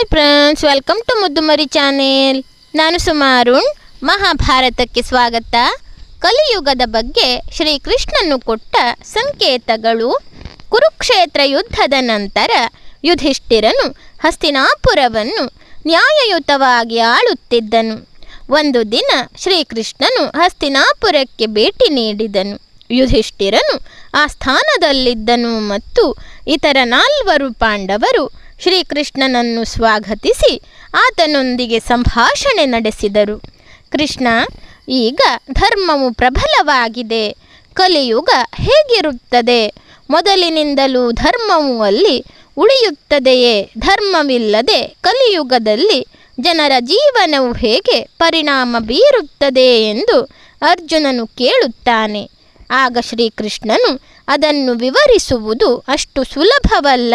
Hi friends, welcome to Muddumari channel. ನಾನು ಸುಮಾರುಣ್ ಮಹಾಭಾರತಕ್ಕೆ ಸ್ವಾಗತ. ಕಲಿಯುಗದ ಬಗ್ಗೆ ಶ್ರೀಕೃಷ್ಣನು ಕೊಟ್ಟ ಸಂಕೇತಗಳು. ಕುರುಕ್ಷೇತ್ರ ಯುದ್ಧದ ನಂತರ ಯುಧಿಷ್ಠಿರನು ಹಸ್ತಿನಾಪುರವನ್ನು ನ್ಯಾಯಯುತವಾಗಿ ಆಳುತ್ತಿದ್ದನು. ಒಂದು ದಿನ ಶ್ರೀಕೃಷ್ಣನು ಹಸ್ತಿನಾಪುರಕ್ಕೆ ಭೇಟಿ ನೀಡಿದನು. ಯುಧಿಷ್ಠಿರನು ಆ ಸ್ಥಾನದಲ್ಲಿದ್ದನು ಮತ್ತು ಇತರ ನಾಲ್ವರು ಪಾಂಡವರು ಶ್ರೀಕೃಷ್ಣನನ್ನು ಸ್ವಾಗತಿಸಿ ಆತನೊಂದಿಗೆ ಸಂಭಾಷಣೆ ನಡೆಸಿದರು. ಕೃಷ್ಣ, ಈಗ ಧರ್ಮವು ಪ್ರಬಲವಾಗಿದೆ. ಕಲಿಯುಗ ಹೇಗಿರುತ್ತದೆ? ಮೊದಲಿನಿಂದಲೂ ಧರ್ಮವು ಅಲ್ಲಿ ಉಳಿಯುತ್ತದೆಯೇ? ಧರ್ಮವಿಲ್ಲದೆ ಕಲಿಯುಗದಲ್ಲಿ ಜನರ ಜೀವನವು ಹೇಗೆ ಪರಿಣಾಮ ಬೀರುತ್ತದೆ ಎಂದು ಅರ್ಜುನನು ಕೇಳುತ್ತಾನೆ. ಆಗ ಶ್ರೀಕೃಷ್ಣನು ಅದನ್ನು ವಿವರಿಸುವುದು ಅಷ್ಟು ಸುಲಭವಲ್ಲ.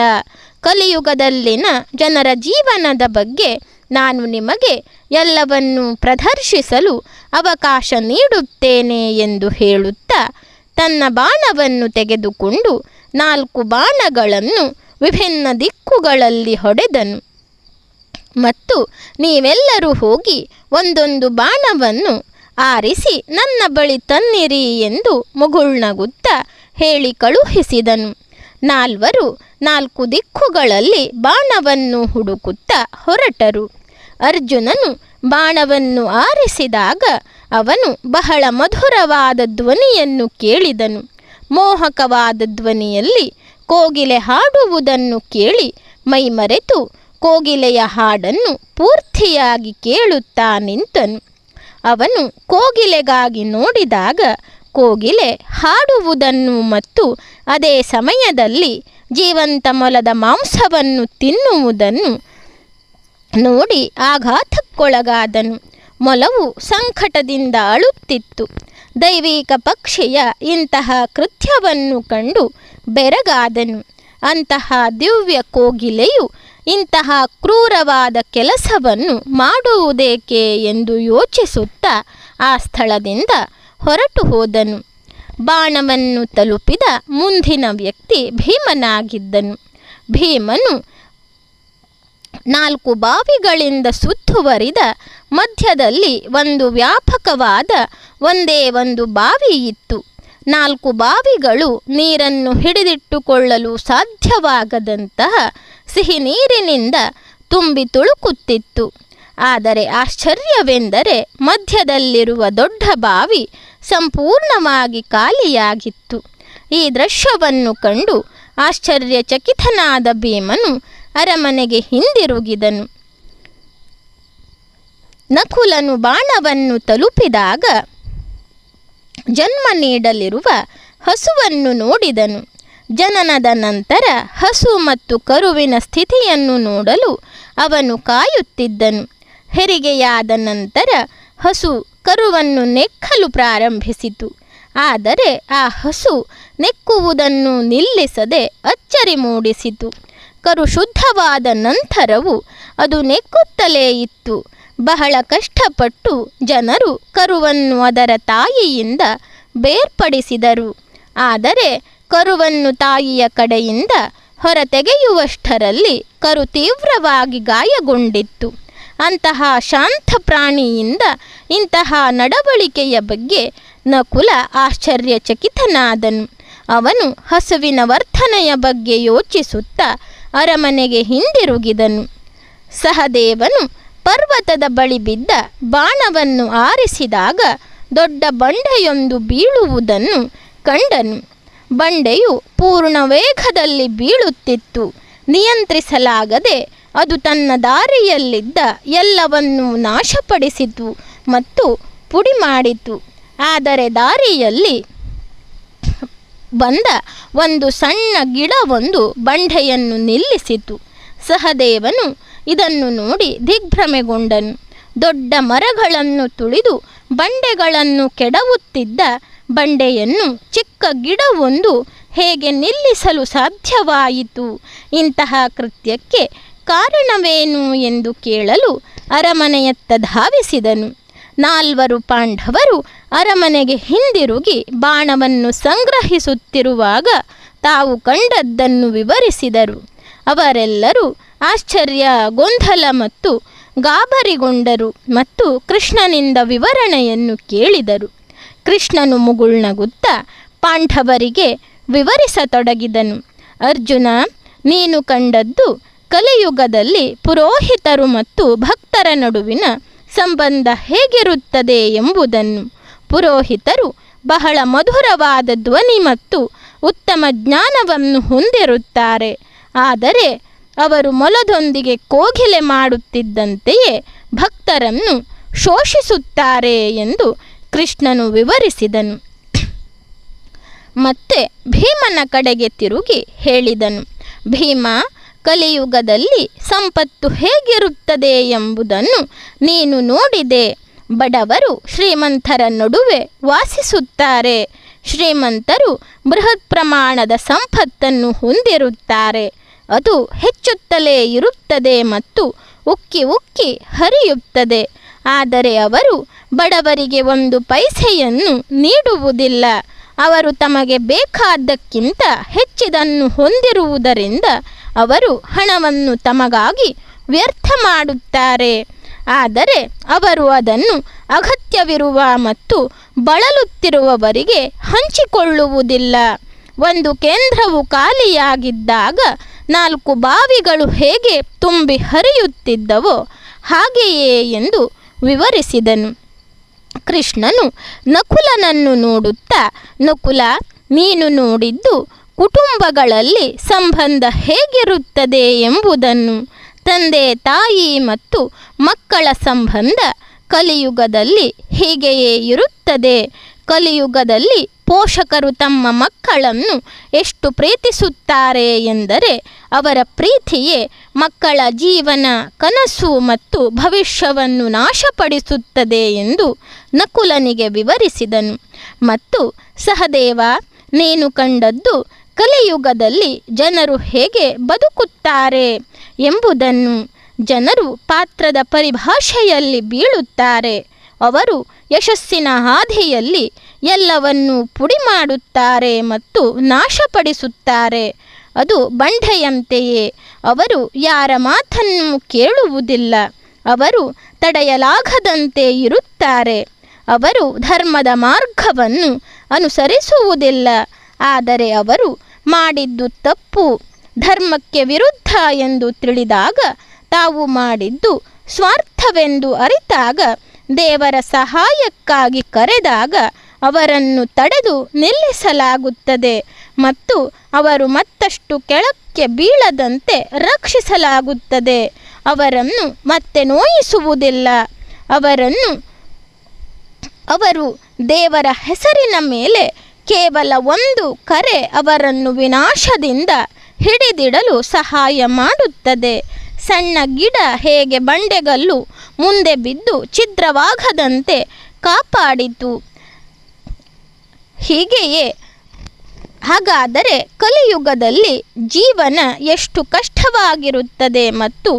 ಕಲಿಯುಗದಲ್ಲಿನ ಜನರ ಜೀವನದ ಬಗ್ಗೆ ನಾನು ನಿಮಗೆ ಎಲ್ಲವನ್ನೂ ಪ್ರದರ್ಶಿಸಲು ಅವಕಾಶ ನೀಡುತ್ತೇನೆ ಎಂದು ಹೇಳುತ್ತಾ ತನ್ನ ಬಾಣವನ್ನು ತೆಗೆದುಕೊಂಡು ನಾಲ್ಕು ಬಾಣಗಳನ್ನು ವಿಭಿನ್ನ ದಿಕ್ಕುಗಳಲ್ಲಿ ಹೊಡೆದನು. ಮತ್ತು ನೀವೆಲ್ಲರೂ ಹೋಗಿ ಒಂದೊಂದು ಬಾಣವನ್ನು ಆರಿಸಿ ನನ್ನ ಬಳಿ ತನ್ನಿರಿ ಎಂದು ಮುಗುಳ್ನಗುತ್ತಾ ಹೇಳಿ ಕಳುಹಿಸಿದನು. ನಾಲ್ವರು ನಾಲ್ಕು ದಿಕ್ಕುಗಳಲ್ಲಿ ಬಾಣವನ್ನು ಹುಡುಕುತ್ತಾ ಹೊರಟರು. ಅರ್ಜುನನು ಬಾಣವನ್ನು ಆರಿಸಿದಾಗ ಅವನು ಬಹಳ ಮಧುರವಾದ ಧ್ವನಿಯನ್ನು ಕೇಳಿದನು. ಮೋಹಕವಾದ ಧ್ವನಿಯಲ್ಲಿ ಕೋಗಿಲೆ ಹಾಡುವುದನ್ನು ಕೇಳಿ ಮೈಮರೆತು ಕೋಗಿಲೆಯ ಹಾಡನ್ನು ಪೂರ್ತಿಯಾಗಿ ಕೇಳುತ್ತಾ ನಿಂತನು. ಅವನು ಕೋಗಿಲೆಗಾಗಿ ನೋಡಿದಾಗ ಕೋಗಿಲೆ ಹಾಡುವುದನ್ನು ಮತ್ತು ಅದೇ ಸಮಯದಲ್ಲಿ ಜೀವಂತ ಮೊಲದ ಮಾಂಸವನ್ನು ತಿನ್ನುವುದನ್ನು ನೋಡಿ ಆಘಾತಕ್ಕೊಳಗಾದನು. ಮೊಲವು ಸಂಕಟದಿಂದ ಅಳುತ್ತಿತ್ತು. ದೈವಿಕ ಪಕ್ಷಿಯ ಇಂತಹ ಕೃತ್ಯವನ್ನು ಕಂಡು ಬೆರಗಾದನು. ಅಂತಹ ದಿವ್ಯ ಕೋಗಿಲೆಯು ಇಂತಹ ಕ್ರೂರವಾದ ಕೆಲಸವನ್ನು ಮಾಡುವುದೇಕೆ ಎಂದು ಯೋಚಿಸುತ್ತಾ ಆ ಸ್ಥಳದಿಂದ ಹೊರಟು ಹೋದನು. ಬಾಣವನ್ನು ತಲುಪಿದ ಮುಂದಿನ ವ್ಯಕ್ತಿ ಭೀಮನಾಗಿದ್ದನು. ಭೀಮನು ನಾಲ್ಕು ಬಾವಿಗಳಿಂದ ಸುತ್ತುವರಿದ ಮಧ್ಯದಲ್ಲಿ ಒಂದು ವ್ಯಾಪಕವಾದ ಒಂದೇ ಒಂದು ಬಾವಿ ಇತ್ತು. ನಾಲ್ಕು ಬಾವಿಗಳು ನೀರನ್ನು ಹಿಡಿದಿಟ್ಟುಕೊಳ್ಳಲು ಸಾಧ್ಯವಾಗದಂತಹ ಸಿಹಿ ನೀರಿನಿಂದ ತುಂಬಿ ತುಳುಕುತ್ತಿತ್ತು. ಆದರೆ ಆಶ್ಚರ್ಯವೆಂದರೆ ಮಧ್ಯದಲ್ಲಿರುವ ದೊಡ್ಡ ಬಾವಿ ಸಂಪೂರ್ಣವಾಗಿ ಖಾಲಿಯಾಗಿತ್ತು. ಈ ದೃಶ್ಯವನ್ನು ಕಂಡು ಆಶ್ಚರ್ಯಚಕಿತನಾದ ಭೀಮನು ಅರಮನೆಗೆ ಹಿಂದಿರುಗಿದನು. ನಕುಲನು ಬಾಣವನ್ನು ತಲುಪಿದಾಗ ಜನ್ಮ ನೀಡಲಿರುವ ಹಸುವನ್ನು ನೋಡಿದನು. ಜನನದ ನಂತರ ಹಸು ಮತ್ತು ಕರುವಿನ ಸ್ಥಿತಿಯನ್ನು ನೋಡಲು ಅವನು ಕಾಯುತ್ತಿದ್ದನು. ಹೆರಿಗೆಯಾದ ನಂತರ ಹಸು ಕರುವನ್ನು ನೆಕ್ಕಲು ಪ್ರಾರಂಭಿಸಿತು. ಆದರೆ ಆ ಹಸು ನೆಕ್ಕುವುದನ್ನು ನಿಲ್ಲಿಸದೆ ಅಚ್ಚರಿ ಮೂಡಿಸಿತು. ಕರು ಶುದ್ಧವಾದ ನಂತರವೂ ಅದು ನೆಕ್ಕುತ್ತಲೇ ಇತ್ತು. ಬಹಳ ಕಷ್ಟಪಟ್ಟು ಜನರು ಕರುವನ್ನು ಅದರ ತಾಯಿಯಿಂದ ಬೇರ್ಪಡಿಸಿದರು. ಆದರೆ ಕರುವನ್ನು ತಾಯಿಯ ಕಡೆಯಿಂದ ಹೊರತೆಗೆಯುವಷ್ಟರಲ್ಲಿ ಕರು ತೀವ್ರವಾಗಿ ಗಾಯಗೊಂಡಿತ್ತು. ಅಂತಹ ಶಾಂತ ಪ್ರಾಣಿಯಿಂದ ಇಂತಹ ನಡವಳಿಕೆಯ ಬಗ್ಗೆ ನಕುಲ ಆಶ್ಚರ್ಯಚಕಿತನಾದನು. ಅವನು ಹಸುವಿನ ವರ್ತನೆಯ ಬಗ್ಗೆ ಯೋಚಿಸುತ್ತಾ ಅರಮನೆಗೆ ಹಿಂದಿರುಗಿದನು. ಸಹದೇವನು ಪರ್ವತದ ಬಳಿ ಬಿದ್ದ ಬಾಣವನ್ನು ಆರಿಸಿದಾಗ ದೊಡ್ಡ ಬಂಡೆಯೊಂದು ಬೀಳುವುದನ್ನು ಕಂಡನು. ಬಂಡೆಯು ಪೂರ್ಣ ವೇಗದಲ್ಲಿ ಬೀಳುತ್ತಿತ್ತು. ನಿಯಂತ್ರಿಸಲಾಗದೆ ಅದು ತನ್ನ ದಾರಿಯಲ್ಲಿದ್ದ ಎಲ್ಲವನ್ನೂ ನಾಶಪಡಿಸಿತು ಮತ್ತು ಪುಡಿ ಮಾಡಿತು. ಆದರೆ ದಾರಿಯಲ್ಲಿ ಬಂದ ಒಂದು ಸಣ್ಣ ಗಿಡವೊಂದು ಬಂಡೆಯನ್ನು ನಿಲ್ಲಿಸಿತು. ಸಹದೇವನು ಇದನ್ನು ನೋಡಿ ದಿಗ್ಭ್ರಮೆಗೊಂಡನು. ದೊಡ್ಡ ಮರಗಳನ್ನು ತುಳಿದು ಬಂಡೆಗಳನ್ನು ಕೆಡವುತ್ತಿದ್ದ ಬಂಡೆಯನ್ನು ಚಿಕ್ಕ ಗಿಡವೊಂದು ಹೇಗೆ ನಿಲ್ಲಿಸಲು ಸಾಧ್ಯವಾಯಿತು? ಇಂತಹ ಕೃತ್ಯಕ್ಕೆ ಕಾರಣವೇನು ಎಂದು ಕೇಳಲು ಅರಮನೆಯತ್ತ ಧಾವಿಸಿದನು. ನಾಲ್ವರು ಪಾಂಡವರು ಅರಮನೆಗೆ ಹಿಂದಿರುಗಿ ಬಾಣವನ್ನು ಸಂಗ್ರಹಿಸುತ್ತಿರುವಾಗ ತಾವು ಕಂಡದ್ದನ್ನು ವಿವರಿಸಿದರು. ಅವರೆಲ್ಲರೂ ಆಶ್ಚರ್ಯ, ಗೊಂದಲ ಮತ್ತು ಗಾಬರಿಗೊಂಡರು ಮತ್ತು ಕೃಷ್ಣನಿಂದ ವಿವರಣೆಯನ್ನು ಕೇಳಿದರು. ಕೃಷ್ಣನು ಮುಗುಳ್ನಗುತ್ತಾ ಪಾಂಡವರಿಗೆ ವಿವರಿಸತೊಡಗಿದನು. ಅರ್ಜುನ, ನೀನು ಕಂಡದ್ದು ಕಲಿಯುಗದಲ್ಲಿ ಪುರೋಹಿತರು ಮತ್ತು ಭಕ್ತರ ನಡುವಿನ ಸಂಬಂಧ ಹೇಗಿರುತ್ತದೆ ಎಂಬುದನ್ನು ಪುರೋಹಿತರು ಬಹಳ ಮಧುರವಾದ ಧ್ವನಿ ಮತ್ತು ಉತ್ತಮ ಜ್ಞಾನವನ್ನು ಹೊಂದಿರುತ್ತಾರೆ. ಆದರೆ ಅವರು ಮೊಲದೊಂದಿಗೆ ಕೋಗಿಲೆ ಮಾಡುತ್ತಿದ್ದಂತೆಯೇ ಭಕ್ತರನ್ನು ಶೋಷಿಸುತ್ತಾರೆ ಎಂದು ಕೃಷ್ಣನು ವಿವರಿಸಿದನು. ಮತ್ತೆ ಭೀಮನ ಕಡೆಗೆ ತಿರುಗಿ ಹೇಳಿದನು. ಭೀಮ ಕಲಿಯುಗದಲ್ಲಿ ಸಂಪತ್ತು ಹೇಗಿರುತ್ತದೆ ಎಂಬುದನ್ನು ನೀನು ನೋಡಿದೆ. ಬಡವರು ಶ್ರೀಮಂತರ ನಡುವೆ ವಾಸಿಸುತ್ತಾರೆ. ಶ್ರೀಮಂತರು ಬೃಹತ್ ಪ್ರಮಾಣದ ಸಂಪತ್ತನ್ನು ಹೊಂದಿರುತ್ತಾರೆ. ಅದು ಹೆಚ್ಚುತ್ತಲೇ ಇರುತ್ತದೆ ಮತ್ತು ಉಕ್ಕಿ ಉಕ್ಕಿ ಹರಿಯುತ್ತದೆ. ಆದರೆ ಅವರು ಬಡವರಿಗೆ ಒಂದು ಪೈಸೆಯನ್ನು ನೀಡುವುದಿಲ್ಲ. ಅವರು ತಮಗೆ ಬೇಕಾದ್ದಕ್ಕಿಂತ ಹೆಚ್ಚಿದನ್ನು ಹೊಂದಿರುವುದರಿಂದ ಅವರು ಹಣವನ್ನು ತಮಗಾಗಿ ವ್ಯರ್ಥ ಮಾಡುತ್ತಾರೆ. ಆದರೆ ಅವರು ಅದನ್ನು ಅಗತ್ಯವಿರುವ ಮತ್ತು ಬಳಲುತ್ತಿರುವವರಿಗೆ ಹಂಚಿಕೊಳ್ಳುವುದಿಲ್ಲ. ಒಂದು ಕೇಂದ್ರವು ಖಾಲಿಯಾಗಿದ್ದಾಗ ನಾಲ್ಕು ಬಾವಿಗಳು ಹೇಗೆ ತುಂಬಿ ಹರಿಯುತ್ತಿದ್ದವೋ ಹಾಗೆಯೇ ಎಂದು ವಿವರಿಸಿದನು. ಕೃಷ್ಣನು ನಕುಲನನ್ನು ನೋಡುತ್ತಾ, ನಕುಲ ನೀನು ನೋಡಿದ್ದು ಕುಟುಂಬಗಳಲ್ಲಿ ಸಂಬಂಧ ಹೇಗಿರುತ್ತದೆ ಎಂಬುದನ್ನು, ತಂದೆ, ತಾಯಿ ಮತ್ತು ಮಕ್ಕಳ ಸಂಬಂಧ ಕಲಿಯುಗದಲ್ಲಿ ಹೀಗೆಯೇ ಇರುತ್ತದೆ. ಕಲಿಯುಗದಲ್ಲಿ ಪೋಷಕರು ತಮ್ಮ ಮಕ್ಕಳನ್ನು ಎಷ್ಟು ಪ್ರೀತಿಸುತ್ತಾರೆ ಎಂದರೆ ಅವರ ಪ್ರೀತಿಯೇ ಮಕ್ಕಳ ಜೀವನ, ಕನಸು ಮತ್ತು ಭವಿಷ್ಯವನ್ನು ನಾಶಪಡಿಸುತ್ತದೆ ಎಂದು ನಕುಲನಿಗೆ ವಿವರಿಸಿದನು. ಮತ್ತು, ಸಹದೇವ, ನೀನು ಕಂಡದ್ದು ಕಲಿಯುಗದಲ್ಲಿ ಜನರು ಹೇಗೆ ಬದುಕುತ್ತಾರೆ ಎಂಬುದನ್ನು ಜನರು ಪಾತ್ರದ ಪರಿಭಾಷೆಯಲ್ಲಿ ಬೀಳುತ್ತಾರೆ. ಅವರು ಯಶಸ್ಸಿನ ಹಾದಿಯಲ್ಲಿ ಎಲ್ಲವನ್ನೂ ಪುಡಿ ಮಾಡುತ್ತಾರೆ ಮತ್ತು ನಾಶಪಡಿಸುತ್ತಾರೆ. ಅದು ಬಂಡೆಯಂತೆಯೇ. ಅವರು ಯಾರ ಮಾತನ್ನು ಕೇಳುವುದಿಲ್ಲ. ಅವರು ತಡೆಯಲಾಗದಂತೆ ಇರುತ್ತಾರೆ. ಅವರು ಧರ್ಮದ ಮಾರ್ಗವನ್ನು ಅನುಸರಿಸುವುದಿಲ್ಲ. ಆದರೆ ಅವರು ಮಾಡಿದ್ದು ತಪ್ಪು. ಧರ್ಮಕ್ಕೆ ವಿರುದ್ಧ ಎಂದು ತಿಳಿದಾಗ ತಾವು ಮಾಡಿದ್ದು ಸ್ವಾರ್ಥವೆಂದು ಅರಿತಾಗ ದೇವರ ಸಹಾಯಕ್ಕಾಗಿ ಕರೆದಾಗ ಅವರನ್ನು ತಡೆದು ನಿಲ್ಲಿಸಲಾಗುತ್ತದೆ ಮತ್ತು ಅವರು ಮತ್ತಷ್ಟು ಕೆಳಕ್ಕೆ ಬೀಳದಂತೆ ರಕ್ಷಿಸಲಾಗುತ್ತದೆ. ಅವರನ್ನು ಮತ್ತೆ ನೋಯಿಸುವುದಿಲ್ಲ. ಅವರನ್ನು, ಅವರು ದೇವರ ಹೆಸರಿನ ಮೇಲೆ ಕೇವಲ ಒಂದು ಕರೆ ಅವರನ್ನು ವಿನಾಶದಿಂದ ಹಿಡಿದಿಡಲು ಸಹಾಯ ಮಾಡುತ್ತದೆ. ಸಣ್ಣ ಗಿಡ ಹೇಗೆ ಬಂಡೆಗಲ್ಲು ಮುಂದೆ ಬಿದ್ದು ಛಿದ್ರವಾಗದಂತೆ ಕಾಪಾಡಿತು. ಹೀಗೆಯೇ, ಹಾಗಾದರೆ ಕಲಿಯುಗದಲ್ಲಿ ಜೀವನ ಎಷ್ಟು ಕಷ್ಟವಾಗಿರುತ್ತದೆ ಮತ್ತು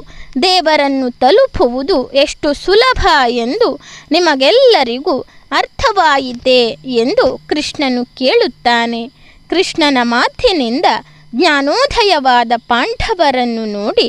ದೇವರನ್ನು ತಲುಪುವುದು ಎಷ್ಟು ಸುಲಭ ಎಂದು ನಿಮಗೆಲ್ಲರಿಗೂ ಅರ್ಥವಾಯಿತೆ ಎಂದು ಕೃಷ್ಣನು ಕೇಳುತ್ತಾನೆ. ಕೃಷ್ಣನ ಮಾತಿನಿಂದ ಜ್ಞಾನೋದಯವಾದ ಪಾಂಡವರನ್ನು ನೋಡಿ